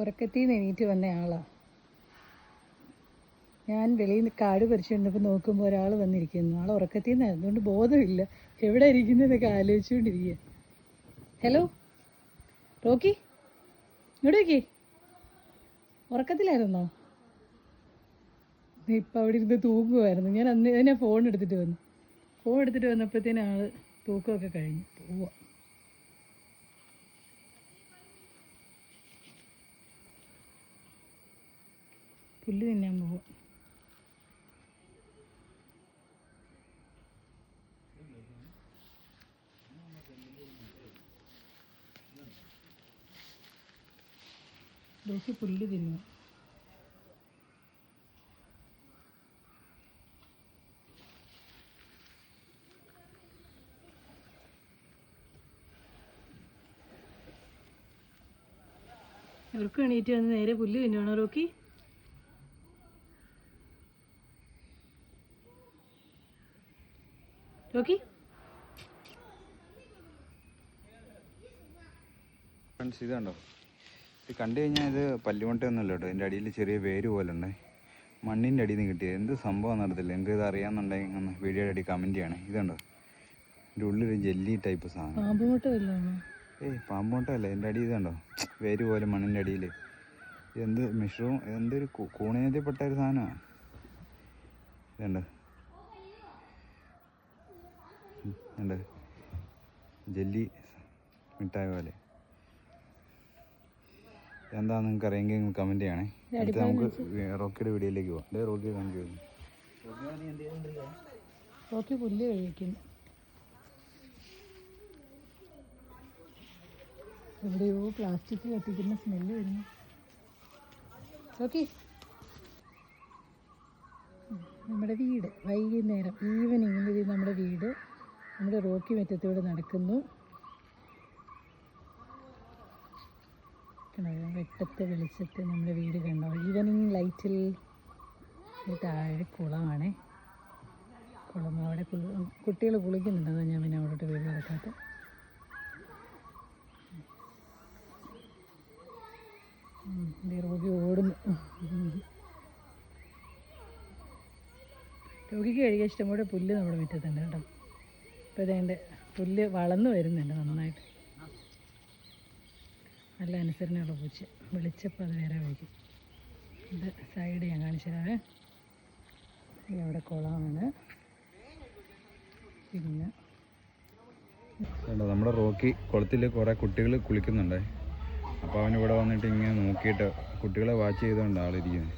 ഉറക്കത്തിൽ നിന്ന് എണീറ്റ് വന്ന ആളാണ് ഞാൻ വെളിയിൽ നിന്ന് കാട് പറിച്ചുകൊണ്ടപ്പോൾ നോക്കുമ്പോൾ ഒരാൾ വന്നിരിക്കുന്നു. ആൾ ഉറക്കത്തിൽ നിന്ന് അതുകൊണ്ട് ബോധമില്ല. എവിടെ ഇരിക്കുന്നതൊക്കെ ആലോചിച്ചുകൊണ്ടിരിക്കുക ഹലോ റോക്കി? ഇവിടെ നോക്കി. ഉറക്കത്തിലായിരുന്നോ? ഇപ്പം അവിടെ ഇരുന്ന് തൂങ്ങുമായിരുന്നു ഞാൻ അന്ന് ഞാൻ ഫോൺ എടുത്തിട്ട് വന്നു. ഫോൺ എടുത്തിട്ട് വന്നപ്പോഴത്തേനും ആൾ തൂക്കമൊക്കെ കഴിഞ്ഞു. പോവാ. പുല്ല് തിന്നാൻ പോകും. ദോശ പുല്ല് തിന്നു. ഇവർക്ക് എണീറ്റ് വന്ന് നേരെ പുല്ല് തിന്നുവാണോ റോക്കി? റോക്കി ഫ്രണ്ട്സ് ഇത് കണ്ടോ ഇത് കണ്ടു കഴിഞ്ഞാൽ ഇത് പല്ലുകൊണ്ടൊന്നുമല്ല കേട്ടോ. എന്റെ അടിയിൽ ചെറിയ വേര് പോലെ ഉണ്ട്. മണ്ണിന്റെ അടിയിൽ നിന്ന് കിട്ടിയത്. എന്ത് സംഭവം നടത്തില്ല എനിക്ക് ഇത് അറിയാമെന്നുണ്ടെങ്കിൽ ഒന്ന് വീഡിയോയുടെ അടി കമന്റ് ചെയ്യണേ. ഇതുണ്ടോ? എന്റെ ഉള്ളിൽ ജെല്ലി ടൈപ്പ് സാധനം. ഏയ് പാമ്പോട്ടല്ല എന്റെ അടി ഇതുണ്ടോ? വേര് പോലെ മണ്ണിന്റെ അടിയിൽ. എന്ത് മിഷ്രവും എന്തൊരു കു- കൂണിനത്തിൽപ്പെട്ട ഒരു സാധനമാണ് ഇതുണ്ടോ? ഉണ്ട് ജെല്ലി മിഠായി പോലെ. എന്താ നിങ്ങൾക്ക് അറിയെങ്കിൽ കമന്റ് ചെയ്യണേ. അടുത്ത് നമുക്ക് റോക്കിയുടെ വീഡിയോയിലേക്ക് പോകാം അതെ റോക്കി കാണിച്ചു റോക്കി പുല്ല് കഴിക്കുന്നു എവിടെയോ പ്ലാസ്റ്റിക് കത്തിക്കുന്ന സ്മെല്ല് വരുന്നു. റോക്കി. നമ്മുടെ വീട്. വൈകുന്നേരം. ഈവനിങ്ങിൽ നമ്മുടെ വീട്. നമ്മുടെ റോക്കി മുറ്റത്തൂടെ നടക്കുന്നു. വെട്ടത്തെ വെളിച്ചത്ത് നമ്മുടെ വീട് കണ്ടോ? ഈവനിങ് ലൈറ്റിൽ താഴെ കുളമാണേ. കുളം അവിടെ കുട്ടികൾ കുളിക്കുന്നുണ്ടെന്നോ ഞാൻ പിന്നെ അവിടോട്ട് വീട് നടക്കാത്ത രോഗി ഓടുന്നു. രോഗിക്ക് കഴിക്കാൻ ഇഷ്ടംപോലെ പുല്ല് നമ്മുടെ മുറ്റത്തുണ്ട് കേട്ടോ. ഇപ്പോൾ ഇതേണ്ട പുല്ല് വളർന്നു വരുന്നുണ്ട് നന്നായിട്ട്. നല്ല അനുസരണയുള്ള പൂച്ച. വിളിച്ചപ്പോൾ അത് വേറെ വഴിക്കും. ഇത് സൈഡ് ഞാൻ കാണിച്ചു ഇവിടെ കുളമാണ്. പിന്നെ നമ്മുടെ റോക്കി കുളത്തിൽ കുറേ കുട്ടികൾ കുളിക്കുന്നുണ്ട്. അപ്പോൾ അവൻ ഇവിടെ വന്നിട്ട് ഇങ്ങനെ നോക്കിയിട്ട് കുട്ടികളെ വാച്ച് ചെയ്തുകൊണ്ട് ആളിരിക്കുന്നത്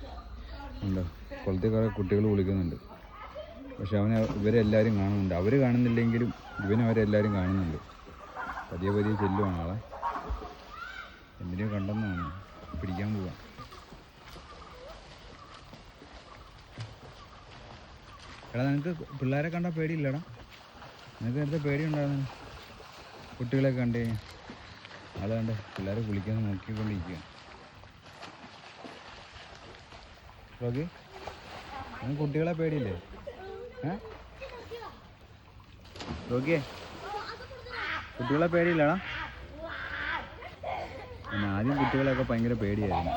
ഉണ്ടോ കുളത്തിൽ കുറേ കുട്ടികൾ കുളിക്കുന്നുണ്ട്. പക്ഷെ അവനെ ഇവരെല്ലാവരും കാണുന്നുണ്ട്. അവർ കാണുന്നില്ലെങ്കിലും ഇവനും അവരെല്ലാവരും കാണുന്നുണ്ട്. പതിയെ പതിയെ ചെല്ലുവാണ് ആളെ. എന്തിനോ കണ്ടെന്നാണ്. പിടിക്കാൻ പോവാം. എടാ നിനക്ക് പിള്ളേരെ കണ്ടാൽ പേടിയില്ലടാ? നിനക്ക് നേരത്തെ പേടിയുണ്ടായിരുന്നു കുട്ടികളെ കണ്ടേ. കഴിഞ്ഞാൽ ആൾ കണ്ട് പിള്ളേരെ കുളിക്കാൻ നോക്കിക്കൊണ്ടിരിക്കുക ഓക്കെ കുട്ടികളെ പേടിയില്ലേ? ഏ? റോക്കിയെ കുട്ടികളെ പേടിയില്ലടാ ആദ്യം കുട്ടികളെയൊക്കെ ഭയങ്കര പേടിയായിരുന്നു.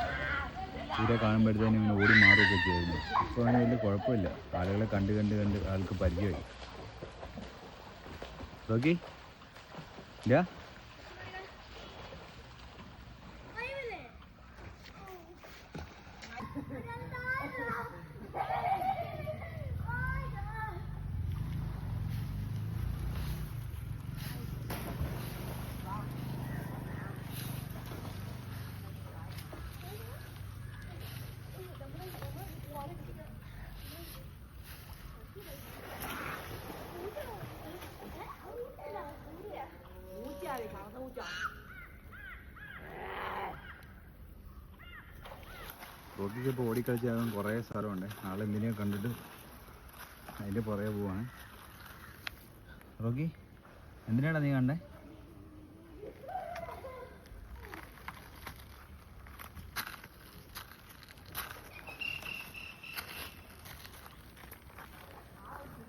ഇവരെ കാണുമ്പോഴത്തേനും ഇങ്ങനെ ഓടി മാറുകയൊക്കെ ചെയ്യുന്നു ഇപ്പോൾ അങ്ങനെ വലിയ കുഴപ്പമില്ല. ആളുകളെ കണ്ട് കണ്ട് കണ്ട് ആൾക്ക് പരിചയമായി. നോക്കി ഇല്ല? റോക്കിക്ക് ഇപ്പോൾ ഓടിക്കളിച്ചാൽ കുറേ സ്ഥലമുണ്ട്. ആളെന്തിനെയോ കണ്ടിട്ട് അതിന്റെ പുറകെ പോവാണ്. റോക്കി എന്തിനാടാ നീ കണ്ടേ?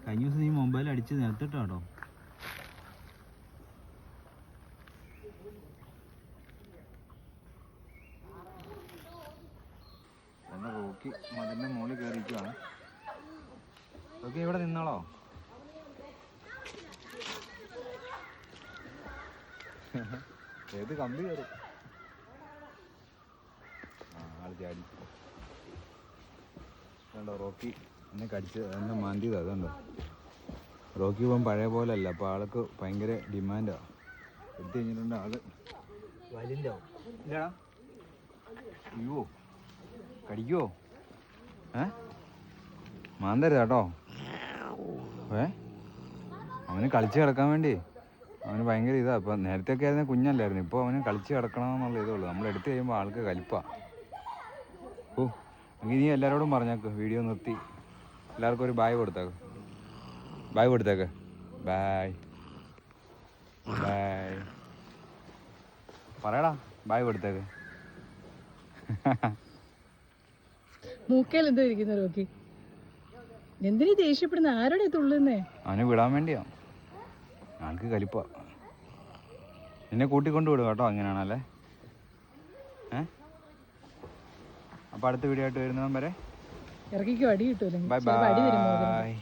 കഴിഞ്ഞ ദിവസം നീ മൊബൈൽ അടിച്ച് നിലത്തിട്ടോ റോക്കി മതിലിന്റെ മുകളിൽ കയറിയിരിക്കുവാണ്. ഓക്കെ ഇവിടെ നിന്നോളോ. ഏത് കമ്പി കയറും? ആ ആൾ ചാടി. കണ്ടോ റോക്കി? എന്നെ കടിച്ച് എന്നെ മാന്തിയത് അതുണ്ടോ റോക്കി ഇപ്പം പഴയ പോലെ അല്ല അപ്പോൾ ആൾക്ക് ഭയങ്കര ഡിമാൻഡാണ് എടുത്തു കഴിഞ്ഞിട്ടുണ്ട് ആൾ. വലിന്റെ ഇല്ലടാ. അയ്യോ കടിക്കുവോ? ഏ? മാന്തരുത് കേട്ടോ. ഏ? അവന് കളിച്ച് കിടക്കാൻ വേണ്ടി. അവന് ഭയങ്കര ഇതാ. ഇപ്പം നേരത്തെ ഒക്കെ ആയിരുന്നു കുഞ്ഞല്ലായിരുന്നു. ഇപ്പോൾ അവന് കളിച്ച് കിടക്കണമെന്നുള്ള ഇതേ ഉള്ളൂ. നമ്മൾ എടുത്തു കഴിയുമ്പോൾ ആൾക്ക് കലിപ്പാ. ഓ എങ്കിൽ നീ എല്ലാവരോടും പറഞ്ഞേക്ക്. വീഡിയോ നിർത്തി. എല്ലാവർക്കും ഒരു ബായ് കൊടുത്തേക്ക്. ബായ് കൊടുത്തേക്ക്. ബായ്. ബായ്. പറയടാ. ബായ് കൊടുത്തേക്ക്. മൂക്കയിൽ എന്തോ ഇരിക്കുന്ന റോക്കി. എന്തിനീ ദേഷ്യപ്പെടുന്ന? ആരുടെ തുള്ളുന്നേ? അവനെ വിടാൻ വേണ്ടിയാ. ആൾക്ക് കലിപ്പ. എന്നെ കൂട്ടിക്കൊണ്ട് വിടും കേട്ടോ അങ്ങനെയാണല്ലേ? ഏ? അപ്പോൾ അടുത്ത വീഡിയോ ആയിട്ട് വരുന്നവൻ വരെ ഇറക്കിക്കോ അടി കിട്ടൂല്ലേ ബൈ ബൈ